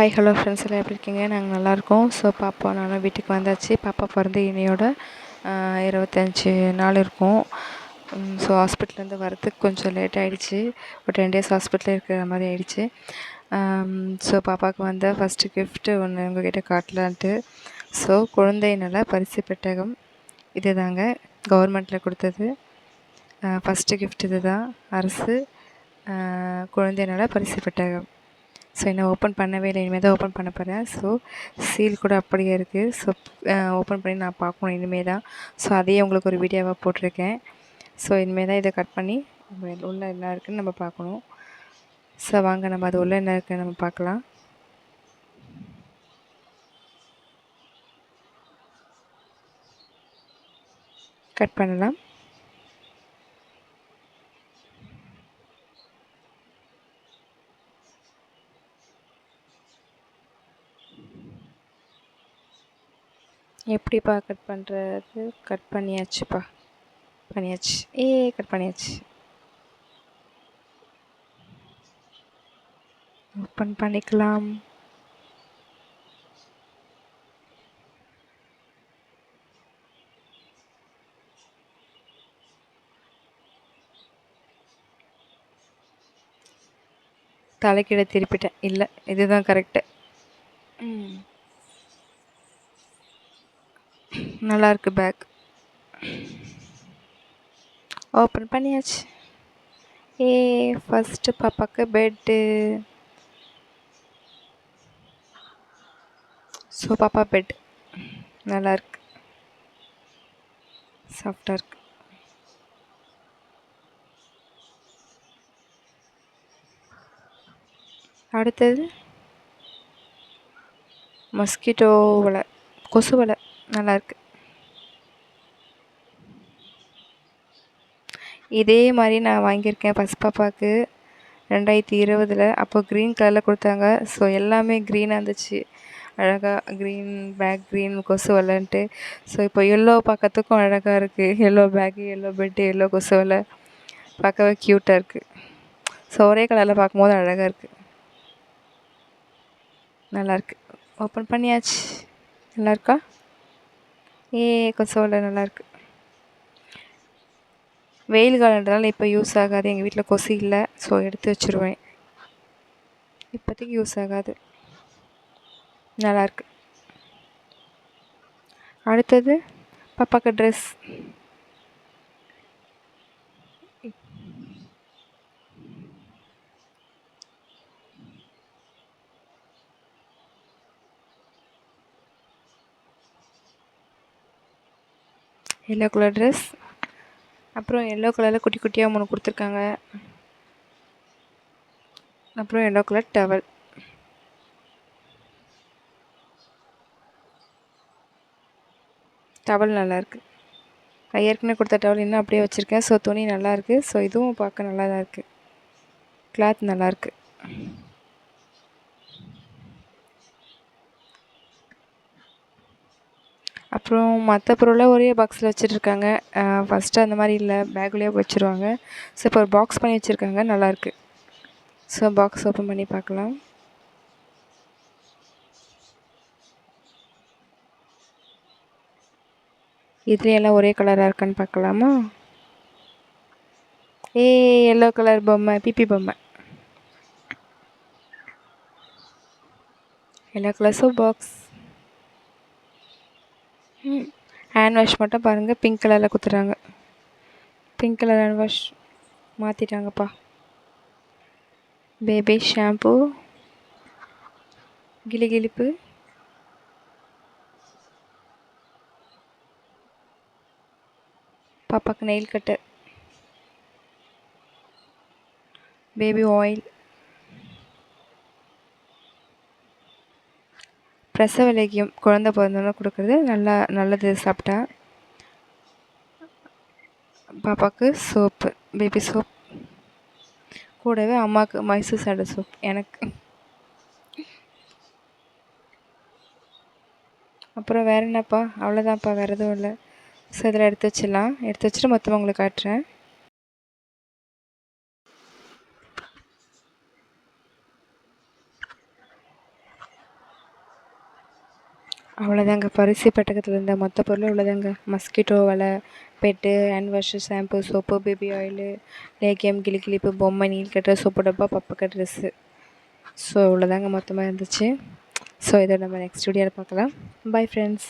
Hi hello friends எல்லாம் எப்படி இருக்கீங்க? நாங்கள் நல்லாயிருக்கோம் ஸோ பாப்பா நானும் வீட்டுக்கு வந்தாச்சு. பாப்பா பிறந்து இனியோட இருபத்தஞ்சி நாள் இருக்கும். ஸோ ஹாஸ்பிட்டல்லேருந்து வரத்துக்கு கொஞ்சம் லேட் ஆகிடுச்சு ஒரு டென் டேஸ் ஹாஸ்பிட்டலில் இருக்கிற மாதிரி ஆகிடுச்சு ஸோ பாப்பாவுக்கு வந்த ஃபஸ்ட்டு கிஃப்ட்டு ஒன்று உங்ககிட்ட காட்டலான்ட்டு. ஸோ குழந்தை நல பரிசு பெட்டகம் இது தாங்க கவர்மெண்ட்டில் கொடுத்தது. ஃபஸ்ட்டு கிஃப்ட் இது தான் அரசு குழந்தை நல பரிசு பெட்டகம். ஸோ இன்னும் ஓப்பன் பண்ணவே இல்லை. இனிமேல் தான் ஓப்பன் பண்ண போகிறேன் ஸோ சீல் கூட அப்படியே இருக்குது ஸோ ஓப்பன் பண்ணி நான் பார்க்கணும் இனிமேல் தான். ஸோ அதையே உங்களுக்கு ஒரு வீடியோவாக போட்டிருக்கேன். ஸோ இனிமேல் தான் இதை கட் பண்ணி உள்ளே என்ன இருக்குதுன்னு நம்ம பார்க்கணும். ஸோ வாங்க நம்ம அது உள்ளே என்ன இருக்குன்னு நம்ம பார்க்கலாம். கட் பண்ணலாம். எப்படிப்பா கட் பண்ணுறது கட் பண்ணியாச்சுப்பா. பண்ணியாச்சு. ஏ கட் பண்ணியாச்சு. ஓப்பன் பண்ணிக்கலாம். தலைக்கீழே திருப்பிட்டேன். இல்லை இதுதான் கரெக்டு ம். நல்லாயிருக்கு பேக் ஓப்பன் பண்ணியாச்சு. ஏ ஃபஸ்ட்டு பாப்பாவுக்கு பெட்டு ஸோ பாப்பா பெட் நல்லாயிருக்கு சாஃப்டாக இருக்கு. அடுத்தது மஸ்கிட்டோ வலை. கொசு வலை. நல்லாயிருக்கு இதே மாதிரி நான் வாங்கியிருக்கேன் ஃபஸ்ட் பாப்பாவுக்கு. ரெண்டாயிரத்தி இருபதில் அப்போ க்ரீன் கலரில் கொடுத்தாங்க. ஸோ எல்லாமே க்ரீனாக இருந்துச்சு. அழகாக க்ரீன் பேக் க்ரீன் கொசு வலைன்ட்டு. ஸோ இப்போ எல்லோ பார்க்கறதுக்கும் அழகாக இருக்குது yellow bag yellow bed yellow கொசு வலை. பார்க்கவே க்யூட்டாக இருக்குது ஸோ ஒரே கலரில் பார்க்கும்போது அழகாக இருக்குது நல்லாயிருக்கு ஓப்பன் பண்ணியாச்சு. நல்லாயிருக்கா ஏ கொசுவலை நல்லாயிருக்கு வெயில் காலன்றதால இப்போ யூஸ் ஆகாது. எங்கள் வீட்டில் கொசு இல்லை. ஸோ எடுத்து வச்சுருவேன். இப்போதைக்கு யூஸ் ஆகாது. நல்லாயிருக்கு அடுத்தது பாப்பாக்கு ட்ரெஸ் எல்லோ கலர் ட்ரெஸ் அப்புறம் எல்லோ கலரில் குட்டி குட்டியாக மூணு கொடுத்துருக்காங்க. அப்புறம் எல்லோ கலர் டவல் டவல் நல்லாயிருக்கு ஏற்கனவே கொடுத்த டவல் இன்னும் அப்படியே வச்சுருக்கேன். ஸோ துணி நல்லாயிருக்கு ஸோ இதுவும் பார்க்க நல்லா தான் இருக்குது கிளாத் நல்லாயிருக்கு அப்புறம் மற்ற பொருளை ஒரே பாக்ஸில் வச்சுட்ருக்காங்க ஃபஸ்ட்டு அந்த மாதிரி இல்லை. பேக்குள்ளேயே வச்சுருவாங்க. ஸோ இப்போ ஒரு பாக்ஸ் பண்ணி வச்சுருக்காங்க. நல்லாயிருக்கு ஸோ பாக்ஸ் ஓப்பன் பண்ணி பார்க்கலாம். இதுலேயெல்லாம் எல்லாம் ஒரே கலராக இருக்கான்னு பார்க்கலாமா? ஏ எல்லோ கலர் பொம்மை. பிபி பொம்மை. Yellow colour so box hand wash மட்டும் பாருங்கள் பிங்க் கலரில் கொடுத்துட்றாங்க பிங்க் கலர் ஹேண்ட் வாஷ் மாற்றிட்டாங்கப்பா பேபி ஷாம்பு கிளி கிளிப்பு பாப்பாக்கு நெயில் கட்டர் பேபி ஆயில் பிரசவ லேகியம் குழந்த பிறந்தோன்னே கொடுக்குறது நல்லா நல்லது சாப்பிட்டா. பாப்பாவுக்கு சோப்பு பேபி சோப். கூடவே அம்மாவுக்கு மைசூர் சாடை சோப் எனக்கு. அப்புறம் வேறு என்னப்பா? அவ்வளோதான்ப்பா வேறு எதுவும் இல்லை. ஸோ இதில் எடுத்து வச்சிடலாம். எடுத்து வச்சுட்டு மொத்தமாக உங்களுக்கு காட்டுறேன். அவ்வளோதாங்க பரிசு பெட்டகத்தில் இருந்த மொத்த பொருளும் இவ்வளோதாங்க மஸ்கிட்டோ வலை bed hand wash shampoo soap baby oil லேக்கியம் கிளி கிளிப்பு பொம்மை நீல் கட்டுற சோப்பு டப்பா பப்பக்க ட்ரெஸ்ஸு ஸோ இவ்வளோதாங்க மொத்தமாக இருந்துச்சு. ஸோ இதை நம்ம நெக்ஸ்ட் வீடியோவில் பார்க்கலாம். Bye friends